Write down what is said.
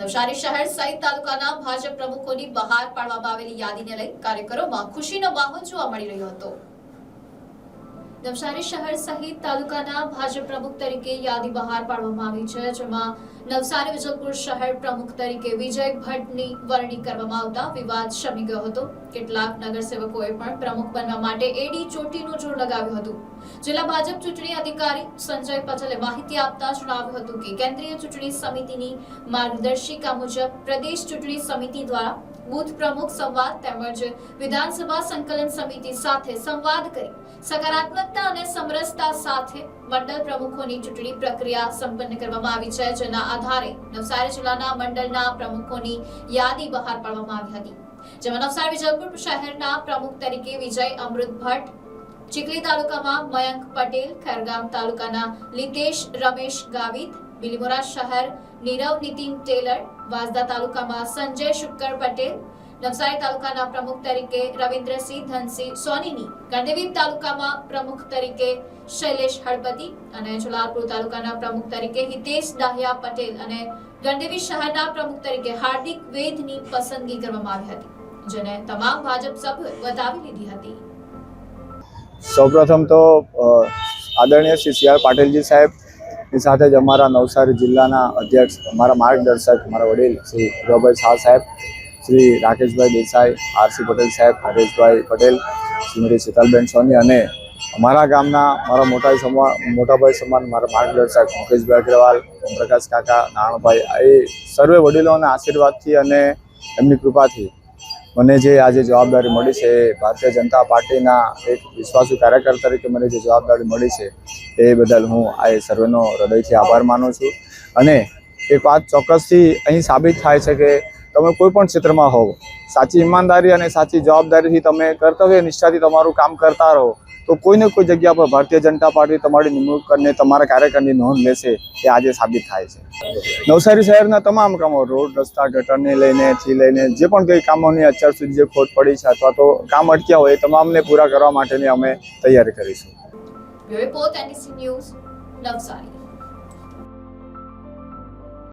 નવસારી શહેર સહિત તાલુકાના ભાજપ પ્રમુખોની બહાર પાડવામાં આવેલી યાદીને લઈ કાર્યકરોમાં ખુશીનો માહોલ જોવા મળી રહ્યો હતો. નવસારી શહેર સહિત તાલુકાના ભાજપ પ્રમુખ તરીકે યાદી બહાર પાડવામાં આવી છે, જેમાં નવસારી વિજલપુર શહેર પ્રમુખ તરીકે વિજય ભટ્ટની વરણી કરવામાં આવતા વિવાદ શમી ગયો હતો. કેટલાક નગરસેવકોએ પણ પ્રમુખ બનવા માટે એડી ચોટીનું જોર લગાવ્યું હતું. જિલ્લા ભાજપ ચૂંટણી અધિકારી સંજય પટેલે માહિતી આપતા જણાવ્યું હતું કે કેન્દ્રીય ચૂંટણી સમિતિની માર્ગદર્શિકા મુજબ પ્રદેશ ચૂંટણી સમિતિ દ્વારા બુથ પ્રમુખ સંવાદ તેમજ વિધાનસભા સંકલન સમિતિ સાથે સંવાદ કરી સકારાત્મકતા અને સમરસતા સાથે મંડળ પ્રમુખોની ચૂંટણી પ્રક્રિયા સંપન્ન કરવામાં આવી છે, જેના આધારે નવસારી જિલ્લાના મંડળના પ્રમુખોની યાદી બહાર પાડવામાં આવી હતી. જેમાં નવસારી વિજયપુર શહેરના પ્રમુખ તરીકે વિજય અમૃત ભટ્ટ, ચીખલી તાલુકામાં મયંક પટેલ, ખેરગામ તાલુકાના લીતેશ રમેશ ગાવિત, બિલીમોરા શહેર નીરવ નીતિન ટેલર, વાંસદા તાલુકામાં સંજય શુક્કર પટેલ નવસારી તાલુકાના પ્રમુખ તરીકે રવિન્દ્રસિંહ ધનસિંહ સોનીની ગણદેવી તાલુકામાં પ્રમુખ તરીકે શૈલેષ હળપતિ અને જલાલપુર તાલુકાના પ્રમુખ તરીકે હિતેશ દાહિયા પટેલ અને ગણદેવી શહેરના પ્રમુખ તરીકે હાર્દિક વેદની પસંદગી કરવામાં આવી હતી, જેને તમામ ભાજપ સભ્યોએ વધાવી લીધી હતી. સૌપ્રથમ તો આદરણીય શ્રી સી આર પાટીલજી સાહેબની સાથે જ અમારા નવસારી જિલ્લાના અધ્યક્ષ, અમારા માર્ગદર્શક, મારા વડીલ શ્રી રઘુભાઈ શાહ સાહેબ શ્રી રાકેશભાઈ દેસાઈ, આરસી પટેલ સાહેબ, હરેશભાઈ પટેલ, શ્રીમતી શીતલબેન સોની અને અમારા ગામના મારા મોટા સમાન, મોટાભાઈ સમાન મારા માર્ગદર્શક મુકેશભાઈ અગ્રવાલ ઓમપ્રકાશ કાકા નારણભાઈ એ સર્વે વડીલોના આશીર્વાદથી અને એમની કૃપાથી મને જે આજે જવાબદારી મળી છે, એ ભારતીય જનતા પાર્ટીના એક વિશ્વાસુ કાર્યકર તરીકે મને જે જવાબદારી મળી છે, એ બદલ હું આ સર્વેનો હૃદયથી આભાર માનું છું. અને એક વાત ચોક્કસથી અહીં સાબિત થાય છે કે તમે કોઈ પણ ક્ષેત્રમાં હોવ, સાચી ઈમાનદારી અને સાચી જવાબદારીથી તમે કર્તવ્ય નિષ્ઠાથી તમારું કામ કરતા રહો, તો કોઈને કોઈ જગ્યા પર ભારતીય જનતા પાર્ટી તમારી નિમણૂક કરીને તમારા કાર્યકરની નોંધ લેશે એ આજે સાબિત થાય છે. નવસારી શહેરના તમામ કામો રોડ, રસ્તા, ગટરને લઈને, થી લઈને જે પણ કંઈ કામોની અત્યાર સુધી જે ખોટ પડી છે અથવા તો કામ અટક્યા હોય એ તમામને પૂરા કરવા માટેની અમે તૈયારી કરીશું. Report, NDC news, Navsari.